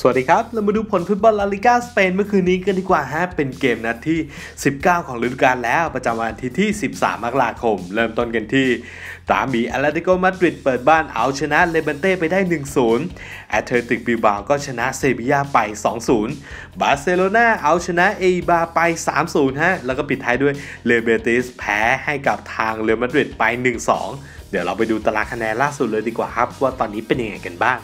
สวัสดีครับ เรามาดูผลฟุตบอลลาลิกาสเปนเมื่อคืนนี้กันดีกว่าฮะ เป็นเกมนัดที่ 19 ของฤดูกาลแล้ว ประจำวันทิตย์ที่ 13 มกราคม เริ่มต้นกันที่ตามีแอตเลติโกมาดริดเปิดบ้านเอาชนะเลเบนเต้ไปได้ 1-0 แอตเลติกบิลบาก็ชนะเซบียาไป 2-0 บาร์เซโลนาเอาชนะเอบาไป 3-0 ฮะ แล้วก็ปิดท้ายด้วยเลเบติสแพ้ให้กับทางเรอัลมาดริดไป 1-2 เดี๋ยวเราไปดูตารางคะแนนล่าสุดเลยดีกว่าครับ ว่าตอนนี้เป็นยังไงกันบ้าง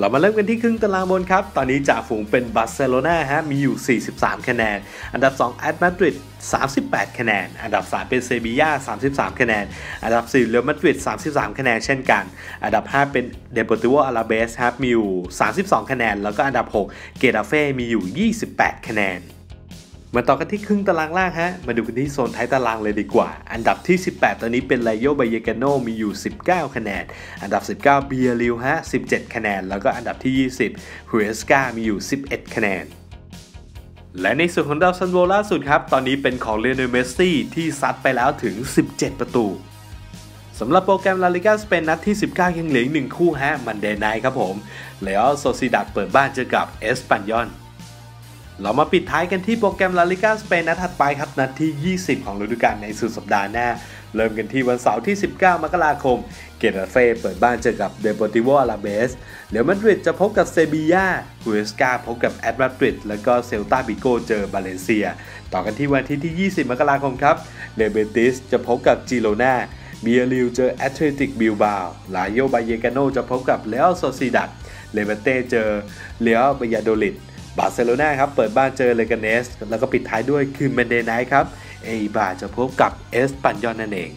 เรามาเริ่มกันที่ครึ่งตารางบนครับ ตอนนี้จ่าฝูงเป็นบาร์เซโลนาฮะ มีอยู่ 43 คะแนน อันดับ2แอตมาดริด 38 คะแนน อันดับ 3 เป็นเซบีย่า 33 คะแนน อันดับ 4 เรอัลมาดริด 33 คะแนนเช่นกัน อันดับ 5 เป็นเดโปติโวอาราเบสครับ มีอยู่ 32 คะแนน แล้วก็อันดับ 6 เกตาเฟ่ มีอยู่ 28 คะแนน มาต่อกันที่ครึ่งตารางล่างฮะ มาดูกันที่โซนท้ายตารางเลยดีกว่า อันดับที่ 18 ตอนนี้เป็นไลโยบายเกโนมีอยู่ 19 คะแนน อันดับ 19 เบียริวฮะ 17 คะแนน แล้วก็อันดับที่ 20ฮูเอสกามีอยู่ 11 คะแนนและในส่วนของดาวซันโวล่าสุดครับ ตอนนี้เป็นของเลโอนเมสซี่ที่ซัดไปแล้วถึง 17 ประตูสำหรับโปรแกรมลาลิกาสเปนนัดที่ 19 ยังเหลืออีกหนึ่งคู่ฮะ มันเดย์ไนครับผมเลอโซซิดัดเปิดบ้านเจอกับเอสปันยอน เรามาปิดท้ายกันที่โปรแกรมลาลิกาสเปนนัดถัดไปครับ นัดที่ 20 ของฤดูกาลในสุดสัปดาห์หน้า เริ่มกันที่วันเสาร์ที่ 19 มกราคม เกตาเฟ่เปิดบ้านเจอกับเดโปติโวอาราเบสเดี๋ยวมาดริดจะพบกับเซบียาฮูเอสกาพบกับแอตมาดริดแล้วก็เซลตาบิโกเจอบาเลนเซีย ต่อกันที่วันที่ที่ 20 มกราคมครับเลเบติสจะพบกับจิโรนาเบียริวเจอแอตเลติกบิลบาลาโยบาเยกาโนจะพบกับเลอโซซิดัดเลเบเต้เจอเลอเบยาโดลิด บาร์เซโลนาครับ เปิดบ้านเจอเลกาเนส แล้วก็ปิดท้ายด้วยคืนเมนเดย์ไนครับ เอบาจะพบกับเอสปันยอนนั่นเอง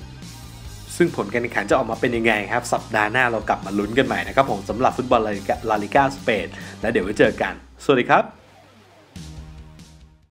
ซึ่งผลการแข่งขันจะออกมาเป็นยังไงครับ สัปดาห์หน้าเรากลับมาลุ้นกันใหม่นะครับผมสำหรับฟุตบอลลาลิกาสเปน และเดี๋ยวไว้เจอกัน สวัสดีครับ